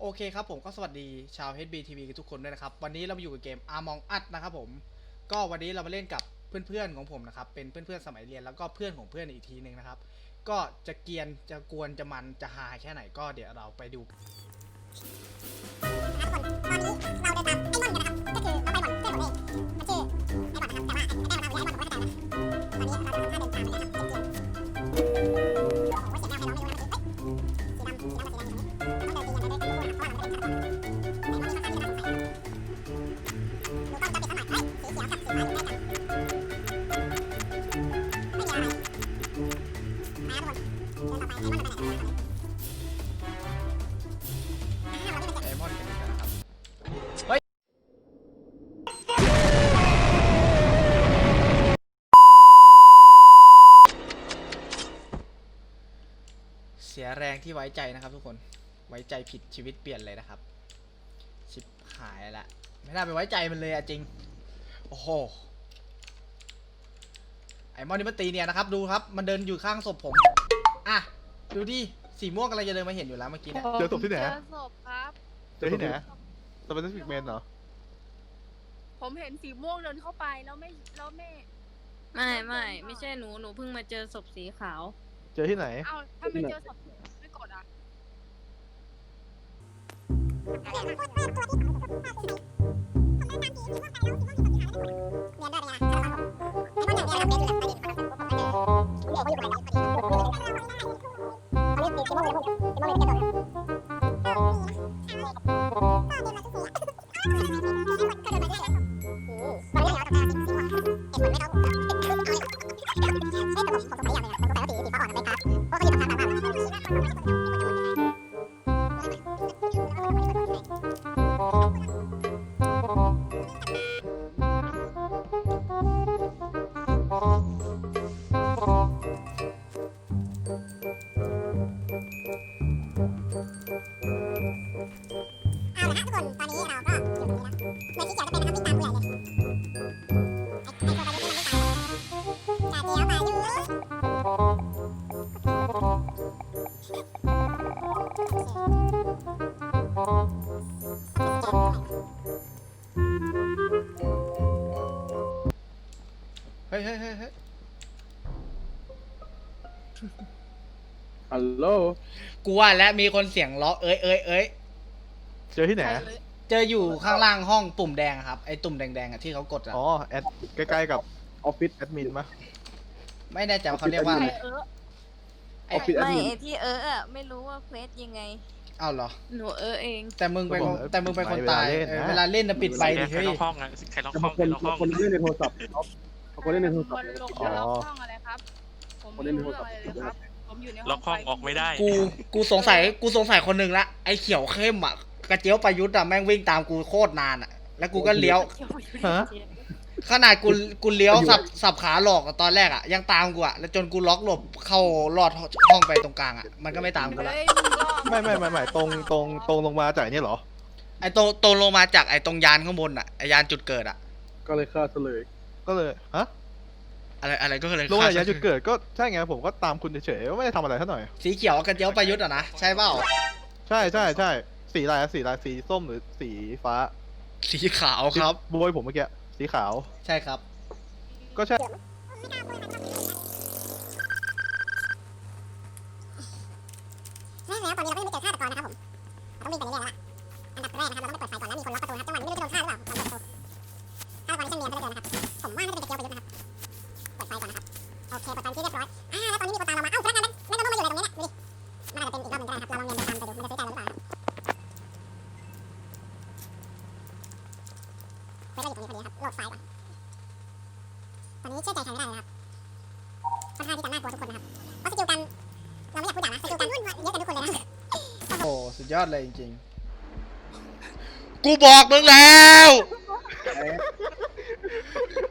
โอเคครับผมก็สวัสดีชาว HB TV ทุกคนด้วยนะครับ วันนี้เรามาอยู่กับเกม Among Us นะครับผม ก็วันนี้เรามาเล่นกับเพื่อนๆของผมนะครับ เป็นเพื่อนๆสมัยเรียนแล้วก็เพื่อนของเพื่อนอีกทีหนึ่งนะครับ ก็จะเกรียนจะกวนจะมันจะฮาแค่ไหนก็เดี๋ยวเราไปดูนะครับทุกคนตอนนี้เราเดินตาม ไดมอนด์กันอีกแล้วนะครับเสียแรงที่ไว้ใจนะครับทุกคน ไว้ใจผิดชีวิตเปลี่ยนเลยนะครับ ชิบหายละ ไม่น่าไปไว้ใจมันเลยอะจริง โอ้โห ไอ้มอนนี่มันตีเนี่ยนะครับ ดูครับ มันเดินอยู่ข้างศพผม อะ ดูดิ สีม่วงกำลังจะเดินมาเห็นอยู่แล้วเมื่อกี้เนี่ย เจอศพที่ไหน เจอศพครับ เจอที่ไหนสเปนซิฟิกเมนเหรอ ผมเห็นสีม่วงเดินเข้าไปแล้วไม่แล้วไม่ ไม่ไม่ไม่ใช่หนูหนูเพิ่งมาเจอศพสีขาว เจอที่ไหน เอ้าถ้าไม่เจอศพไม่กดอะเอา เหตุผลไม่ต้องเอาเลยไม่เป็นผมผมพยายามเลยนะ เคเฮ้ยเฮ้ยเฮ้ยเฮ้ยฮัลโหล กูว่าแล้วมีคนเสียงล้อเอ้ยเอ้ยเอ้ยเจอที่ไหนใช่เลยเจออยู่ข้างล่างห้องปุ่มแดงอะครับไอ้ตุ่มแดงๆอะที่เขากดอะอ๋อ แอดใกล้ๆกับออฟฟิศแอดมินมะไม่แน่ใจว่าเขาเรียกว่าใคอะรไรเออ ไอ้ออฟฟิศแอดไม่มินไอที่เอออะไม่รู้ว่าเควสยังไงเอ้าเหรอ หนูเออเอง แต่มึงเป็นคนแต่มึงเป็นคนตายเออเวลาเล่นนะปิดไฟดิใครเฮ้ยล็อกห้องอะใครล็อกแต่ห้บาองงใคครนล็อกห้องบางคนเล่นในโทรศัพท์เขาบางคนเล่นในโทรศัพคท์นเนี่ยลงอ๋อล็อกห้องอะไรครับ ผมไม่รู้เรื่องอะไรเลยครับ ผมอยู่ในห้องล็อกห้องออกไม่ได้ กูกูสงสัยกูสงสัยคนหนึ่งละไอ้เขียวเข้มอะกระเจียวประยุทธ์อะแม่งวิ่งตามกูโคตรนานอะแล้วกูก็เลี้ยวฮะ ขนาดกูกูเลี้ยวสับสับขาหลอกอะตอนแรกอะยังตามกูอะแล้วจนกูล็อกหลบเข้าลอดห้องไปตรงกลางอะมันก็ไม่ตามกูละเฮ้ยมึงก็ไม่ไม่ไม่ไม่ตรงตรงตรงลงมาจากไอ้นี่เหรอ ไอ้ตรงตรงลงมาจากไอ้ตรงยานข้างบนอะไอ้ยานจุดเกิดอะก็เลยฆ่าซะเลยก็เลยฮะอะไรอะไรก็เลยลงฆ่จากยานจุดเกิดก็ใช่ไงผมก็ตามคุณเฉยๆไม่ได้ทำอะไรท่าหน่อย สีเขียวกระเจียวประยุทธ์อะนะใช่เปล่าใช่ใช่ใช่สีอะไรอะสีอะไรสีส้มหรือสีฟ้าสีขาวครับโบยผมเมื่อกี้ สีขาว ใช่ครับ ก็ใช่ แน่แล้วตอนนี้เราก็ยังไม่เจอฆาตกรนะครับผมเราต้องวิ่งไปเรื่อยๆแล้วล่ะอันดับแรกนะครับเราต้องเปิดไฟก่อนแล้วมีคนล็อกประตูนะครับจังหวะนี้ไม่รู้จะโดนฆ่าหรือเปล่าเราเปิดประตูฆาตกรนี่ช่างเนียนซะเหลือเกินนะครับผมว่าน่าจะเป็นกระเจียวประยุทธ์นะครับเปิดไฟก่อนนะครับโอเคเปิดไฟที่เรีย อยู่ตรงนี้พอดีครับโหลดไฟล์ก่อนตอนนี้เชื่อใจใครไม่ได้เลยนะครับค่อนข้างที่จะน่ากลัวทุกคนนะครับเพราะสกิลกันเราไม่อยากพูดอย่างนะสกิลกันเยอะกันทุกคนเลยนะโอ้สุดยอดเลยจริงๆ กูบอกมึงแล้ว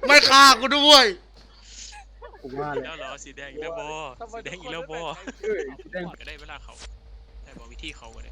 ไม่ฆ่ากูด้วยผมว่าเลยแล้วเหรอสีแดงอีกแล้วโบสีแดงอีกแล้วโบเอ้ยแดงก็ได้เวลาเขาได้บอกวิธีเขาก็ได้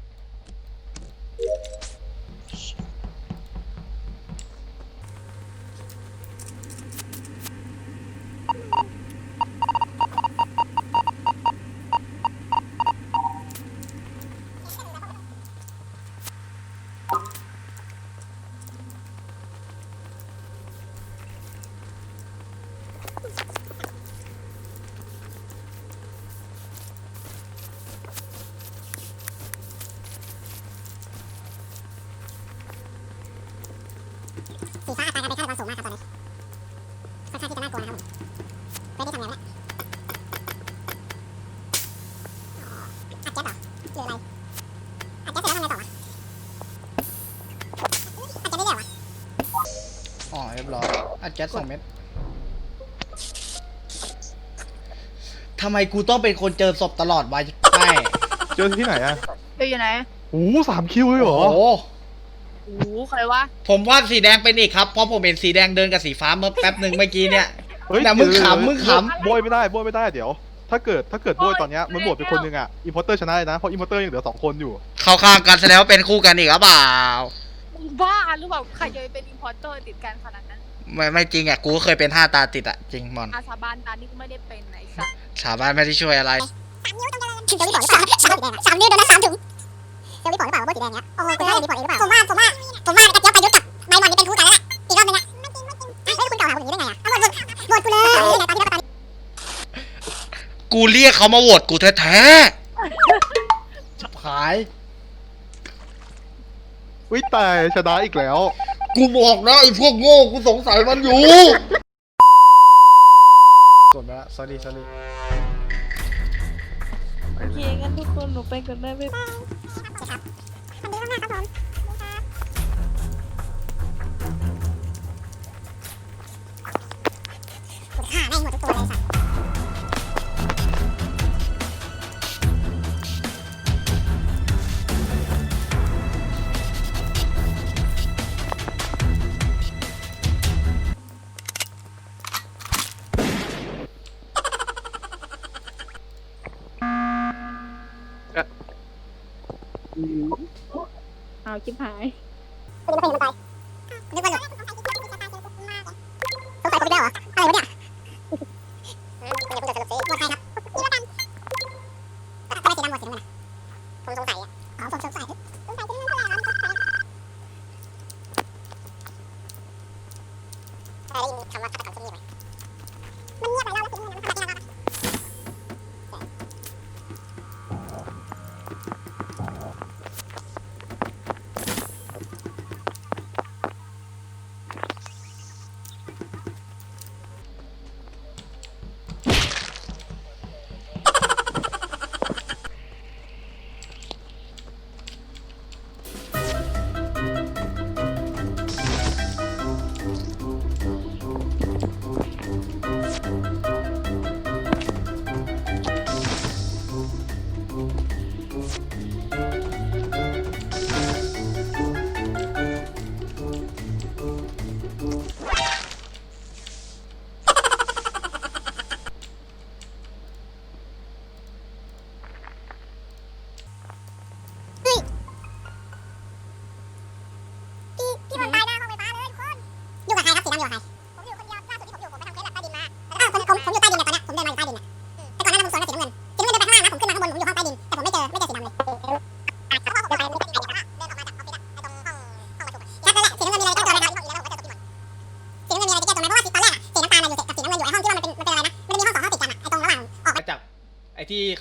สีฟ้าอัตราการเป็นฆาตกรสูงมากครับตอนนี้ค่อนข้างที่จะน่ากลัวนะครับผมไม่ได้ทำงานแล้วอ๋ออัดแก๊สเหรอหรืออะไรอัดแก๊สเสร็จแล้วทำไงต่อวะอัดแก๊สได้ด้วยเหรอวะอ๋อเรียบร้อยอัดแก๊สสองเม็ดทำไมกูต้องเป็นคนเจอศพตลอดวะไม่เจอที่ไหนอะเจออยู่ไหนโอ้โหสามคิวเลยเหรโอ้อโหโอ้โห ใครวะผมว่าสีแดงเป็นอีกครับเพราะผมเห็นสีแดงเดินกับสีฟ้าเมื่อแป๊บหนึ่งเมื่อกี้เนี่ยเฮ้ยแต่มึงเดี๋ยวขำมึงขำเดี๋ยวโบยไม่ได้โบยไม่ได้เดี๋ยว ถ้าเกิดถ้าเกิดโบยตอนเนี้ยมันโหวตเป็นคนหนึงอะอิมพอร์เตอร์ชนะเลยนะเพราะอิมพอร์เตอร์ยังเหลือสองคนอยู่เข้าข้างกันแสดงว่าเป็นคู่กันอีกหรือเปล่ามึงบ้าหรือเปล่าใครจะไปเป็นอินพอร์เตอร์ติดกันขนาดนั้นไม่ไม่จริงอะกูก็เคยเป็นห้าตาติดอะจริงมอนอาสาบานตานี่กูไม่ได้เป็นไหนสัตว์สาบานไม่ได้ช่วยอะไร สามนิ้วต้องเจริญถึงจะรีพอร์ตหรือเปล่าสามสามนิ้วโดนนะสามถุงจะรีพอร์ตหรือเปล่าว่าสีแดงเนี้ยโอ้โหคุณได้รีพอร์ตหรือเปล่าผมว่า ประยุทธ์กับไมมอนนี่เป็นคู่กันแล้วแหละอีกรอบนึงอะไม่จริงไม่จริงเฮ้ยคุณเก่าหาผมอย่างนี้ได้ไงอะเอาหมดหมดกูเลยนี่ไงตอนที่เราตอนนี้กูเรียกเขามาโหวตกูแท้ๆชิบหายวิตายชนะอีกแล้วกูบอกนะไอ้พวกโง่กูสงสัยมันอยู่ กดมาละ sorry sorry โอเคงั้นทุกคนหนูไปก่อนได้ไหม เอาชิบหาย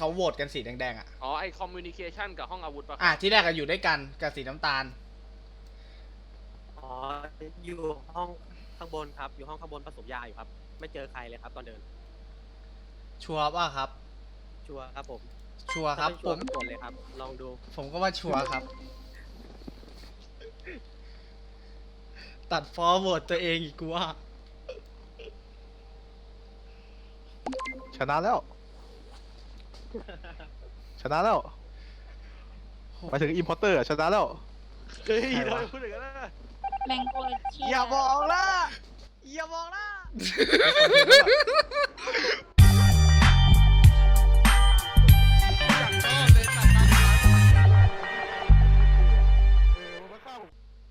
เขาโหวตกันสีแดงๆอะ อ๋อไอคอมมิวนิเคชันกับห้องอาวุธปะอะที่แรกก็อยู่ด้วยกันกับสีน้ำตาล อ๋ออยู่ห้องข้างบนครับ อยู่ห้องข้างบนผสมยาอยู่ครับ ไม่เจอใครเลยครับ ตอนเดิน ชัวร์ป่ะครับ ชัวร์ครับผมชัวร์ครับ ถ้าผเป็นชัวมร์กดเลยครับ ลองดูผมก็ว่าชัวร์ครับ ตัดฟอร์เวิร์ดตัวเองอีกกูว่าชนะแล้ว ชนะแล้วหมายถึงอิมพอร์เตอร์ชนะแล้ว เฮ้ยใครวะทำไมพูดอย่างนั้นน่ะแรงโกรธเชียอย่าบอกนะอย่าบอกนะ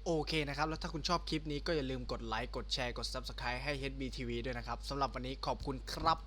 โอเคนะครับ แล้วถ้าคุณชอบคลิปนี้ก็อย่าลืมกดไลค์ กดแชร์ กด Subscribe ให้ HBTV ด้วยนะครับสำหรับวันนี้ขอบคุณครับ